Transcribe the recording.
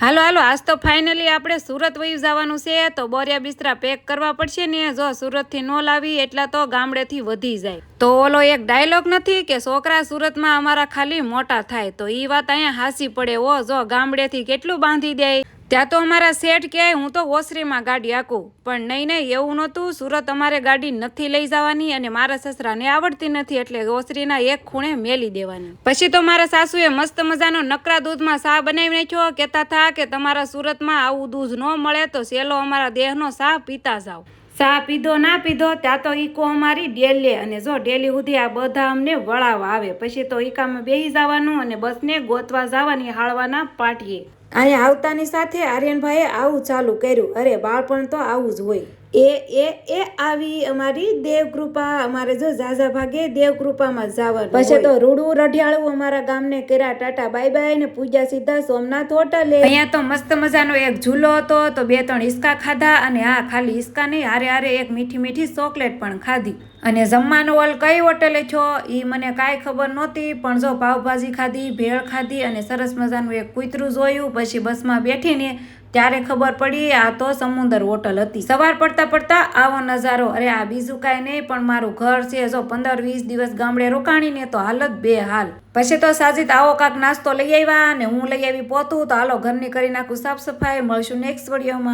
હાલો હાલો, આજ તો ફાઇનલી આપણે સુરત વયું જવાનું છે, તો બોરિયા બિસ્તરા પેક કરવા પડશે ને, જો સુરતથી ન લાવી, એટલા તો ગામડેથી વધી જાય. તો ઓલો એક ડાયલોગ નથી કે છોકરા સુરતમાં અમારા ખાલી મોટા થાય, તો ઈ વાત અહીંયા હાસી પડે. ઓ, જો ગામડેથી કેટલું બાંધી દે? ત્યાં તો અમારા શેઠ કહે હું તો ઓસરીમાં ગાડી આકું પણ નહીં નહીં, એવું નહોતું. સુરત અમારે ગાડી નથી લઈ જવાની અને મારા સસરાને આવડતી નથી, એટલે ઓસરીના એક ખૂણે મેલી દેવાની. પછી તો મારા સાસુએ મસ્ત મજાનો નકરા દૂધમાં શાહ બનાવી નાખ્યો. કહેતા થા કે તમારા સુરતમાં આવું દૂધ ન મળે તો સેલો અમારા દેહનો શાહ પીતા જાઓ ચા પીધો, ના પીધો, ત્યાં તો ઈકો અમારી ડેલી. અને જો ડેલી સુધી આ બધા અમને વળાવવા આવે. પછી તો ઈકામાં બેસી જવાનું અને બસને ગોતવા જવાની હાળવાના પાટીએ. અહીંયા આવતાની સાથે આર્યનભાઈએ આવું ચાલુ કર્યું. અરે, બાળપણ તો આવું જ હોય. એ એ એ આવી અમારી દેવકૃપા અમારે જો ઝાઝા ભાગે દેવકૃપામાં જવાનું પછી તો રૂડું રઢિયાળું અમારા ગામને કર્યા ટાટા બાય બાય ને પૂજા સીધા સોમનાથ હોટલે. અહીંયા તો મસ્ત મજાનો એક ઝૂલો હતો તો બે ત્રણ હિસકા ખાધા અને હા ખાલી હિસકા નહીં હારે હારે એક મીઠી મીઠી ચોકલેટ પણ ખાધી. અને જમવાનું ઓલ કઈ હોટલે છો એ મને કાંઈ ખબર નહોતી પણ જો પાવભાજી ખાધી ભેળ ખાધી અને સરસ મજાનું એક કૂતરું જોયું પછી બસમાં બેઠીને ત્યારે ખબર પડી, આ તો સમુદર હોટલ હતી. સવાર પડતા પડતા આવો નજારો, અરે આ બીજું કાંઈ નહીં, પણ મારું ઘર છે, જો પંદર વીસ દિવસ ગામડે રોકાણીને તો હાલત બે હાલ. પછી તો સાજીદ આવો કાંક નાસ્તો લઈ આવ્યા અને હું લઈ આવી પોતું, તો હાલો ઘરની કરી નાખું સાફ સફાઈ, મળશું નેક્સ્ટ વિડીયોમાં